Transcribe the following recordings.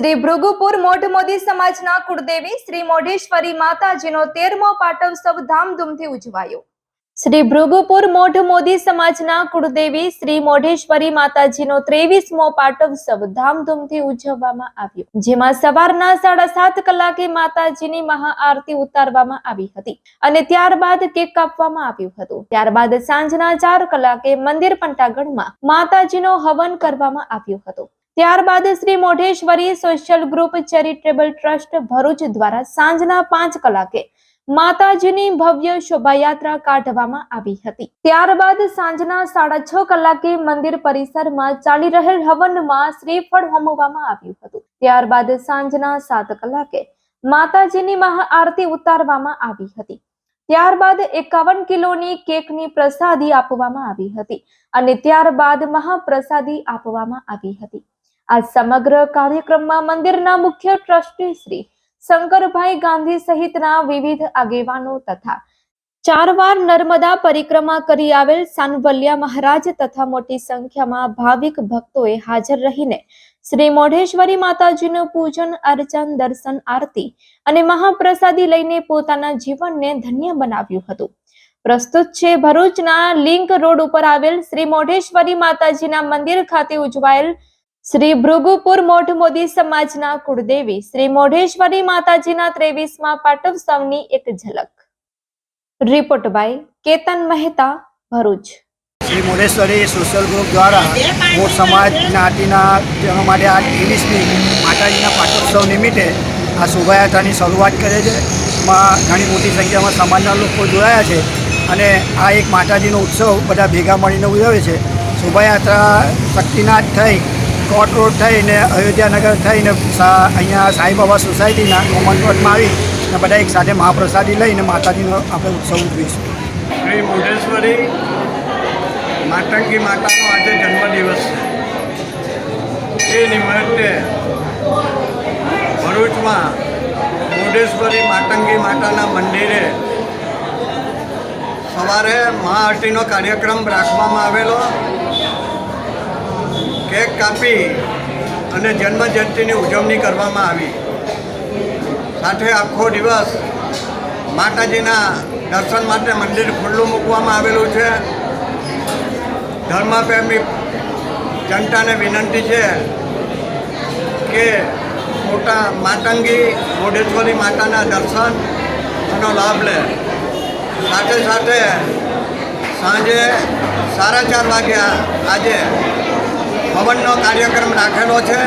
શ્રી ભૃગુપુર મોઢ મોદી સમાજના કુળદેવી શ્રી મોઢેશ્વરી માતાજીનો તેરમો પાટોત્સવ ધામધૂમથી ઉજવાયો. શ્રી ભૃગુપુર મોઢ મોદી સમાજના કુળદેવી શ્રી મોઢેશ્વરી માતાજીનો ત્રેવીસમો પાટોત્સવ ધામધૂમથી ઉજવવામાં આવ્યો, જેમાં સવારના સાડા સાત કલાકે માતાજીની મહાઆરતી ઉતારવામાં આવી હતી અને ત્યારબાદ કેક કાપવામાં આવ્યું હતું. ત્યારબાદ સાંજના ચાર કલાકે મંદિર પંટાગઢમાં માતાજીનો હવન કરવામાં આવ્યો હતો. ત્યારબાદ Shri Modheshwari social group charitable trust Bharuch દ્વારા સાંજના પાંચ કલાકે માતાજીની ભવ્ય શોભાયાત્રા કાઢવામાં આવી હતી. ત્યારબાદ સાંજના સાડા છ કલાકે મંદિર પરિસરમાં ચાલી રહેલ હવનમાં શ્રીફળ હોમવામાં આવ્યું હતું. ત્યારબાદ સાંજના સાત કલાકે માતાજીની મહાઆરતી ઉતારવામાં આવી હતી. ત્યારબાદ એકાવન કિલોની કેકની પ્રસાદી આપવામાં આવી હતી અને ત્યારબાદ મહાપ્રસાદી આપવામાં આવી હતી. આ સમગ્ર કાર્યક્રમમાં મંદિરના મુખ્ય ટ્રસ્ટી શ્રી શંકરભાઈ ગાંધી સહિતના વિવિધ આગેવાનો તથા ચાર વાર નર્મદા પરિક્રમા કરી આવેલ સાનવલ્યા મહારાજ તથા મોટી સંખ્યામાં ભાવિક ભક્તોએ હાજર રહીને શ્રી મોઢેશ્વરી માતાજીનું પૂજન, અર્ચન, દર્શન, આરતી અને મહાપ્રસાદી લઈને પોતાના જીવનને ધન્ય બનાવ્યું હતું. પ્રસ્તુત છે, ભરૂચના લિંક રોડ ઉપર આવેલ શ્રી મોઢેશ્વરી માતાજીના મંદિર ખાતે ઉજવાયેલ શ્રી ભૃગુપુર મોઢ મોદી સમાજના કુળદેવી, શ્રી મોઢેશ્વરી માતાજીના ત્રેવીસમાં પાટોત્સવની એક ઝલક. Report by Ketan Mehta, Bharuch. Shri Modheshwari social group દ્વારા મોટ સમાજ જ્ઞાતિના તેના માટે આ ત્રેવીસમી માતાજીના પાટોત્સવ નિમિત્તે આ શોભાયાત્રાની શરૂઆત કરે છે. એમાં ઘણી મોટી સંખ્યામાં સમાજના લોકો જોડાયા છે અને આ એક માતાજીનો ઉત્સવ બધા ભેગા મળીને ઉજવે છે. શોભાયાત્રા શક્તિનાથ થઈ કોટ રોડ થઈને, અયોધ્યાનગર થઈને અહીંયા સાંઈબાબા સોસાયટીના કોમન પ્લોટમાં આવી અને બધા એક સાથે મહાપ્રસાદી લઈને માતાજીનો આપણે ઉત્સવ ઉજવીશું. શ્રી મુઢેશ્વરી માતંગી માતાનો આજે જન્મદિવસ છે. એ નિમિત્તે ભરૂચમાં મુઢેશ્વરી માતંગી માતાના મંદિરે સવારે મહાઆરતીનો કાર્યક્રમ રાખવામાં આવેલો. કેક કાપી અને જન્મ જયંતિની ઉજવણી કરવામાં આવી. સાથે આખો દિવસ માતાજીના દર્શન માટે મંદિર ખુલ્લું મૂકવામાં આવેલું છે. ધર્મપ્રેમી જનતાને વિનંતી છે કે મોટા માતંગી મોઢેશ્વરી માતાના દર્શન એનો લાભ લે. સાથે સાથે સાંજે સાડા ચાર વાગ્યા આજે હવનનો કાર્યક્રમ રાખેલો છે.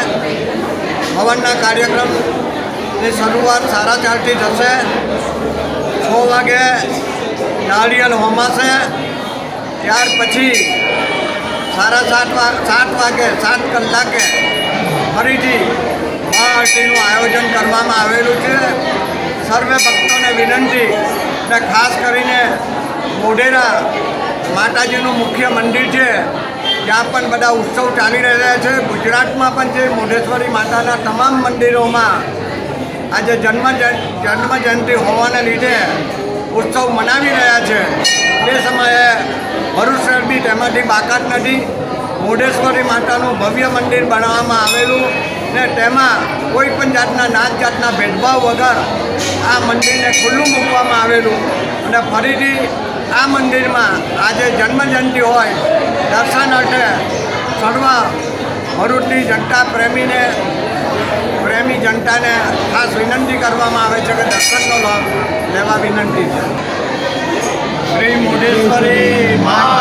હવનના કાર્યક્રમની શરૂઆત સાડા ચારથી થશે છ વાગે નાળિયેર હોમાશે. ત્યાર પછી સાડા સાત સાત વાગે, સાત કલાકે ફરીથી મહાઆરતીનું આયોજન કરવામાં આવેલું છે. સર્વે ભક્તોને વિનંતી અને ખાસ કરીને મોઢેરા માતાજીનું મુખ્ય મંદિર છે. ત્યાં પણ બધા ઉત્સવ ચાલી રહ્યા છે. ગુજરાતમાં પણ જે મોઢેશ્વરી માતાના તમામ મંદિરોમાં આજે જન્મ જન્મ જયંતિ હોવાને લીધે ઉત્સવ મનાવી રહ્યા છે. તે સમયે ભરૂચ શહેર તેમાંથી બાકાત નથી મોઢેશ્વરી માતાનું ભવ્ય મંદિર બનાવવામાં આવેલું ને તેમાં કોઈ પણ જાતના નાત જાતના ભેદભાવ વગર આ મંદિરને ખુલ્લું મૂકવામાં આવેલું. અને ફરીથી આ મંદિરમાં આજે જન્મ જયંતિ હોય દર્શન અર્થે સર્વ ભરૂચની જનતા પ્રેમીને પ્રેમી જનતાને ખાસ વિનંતી કરવામાં આવે છે કે દર્શનનો લાભ લેવા વિનંતી છે. શ્રી મોઢેશ્વરી માજી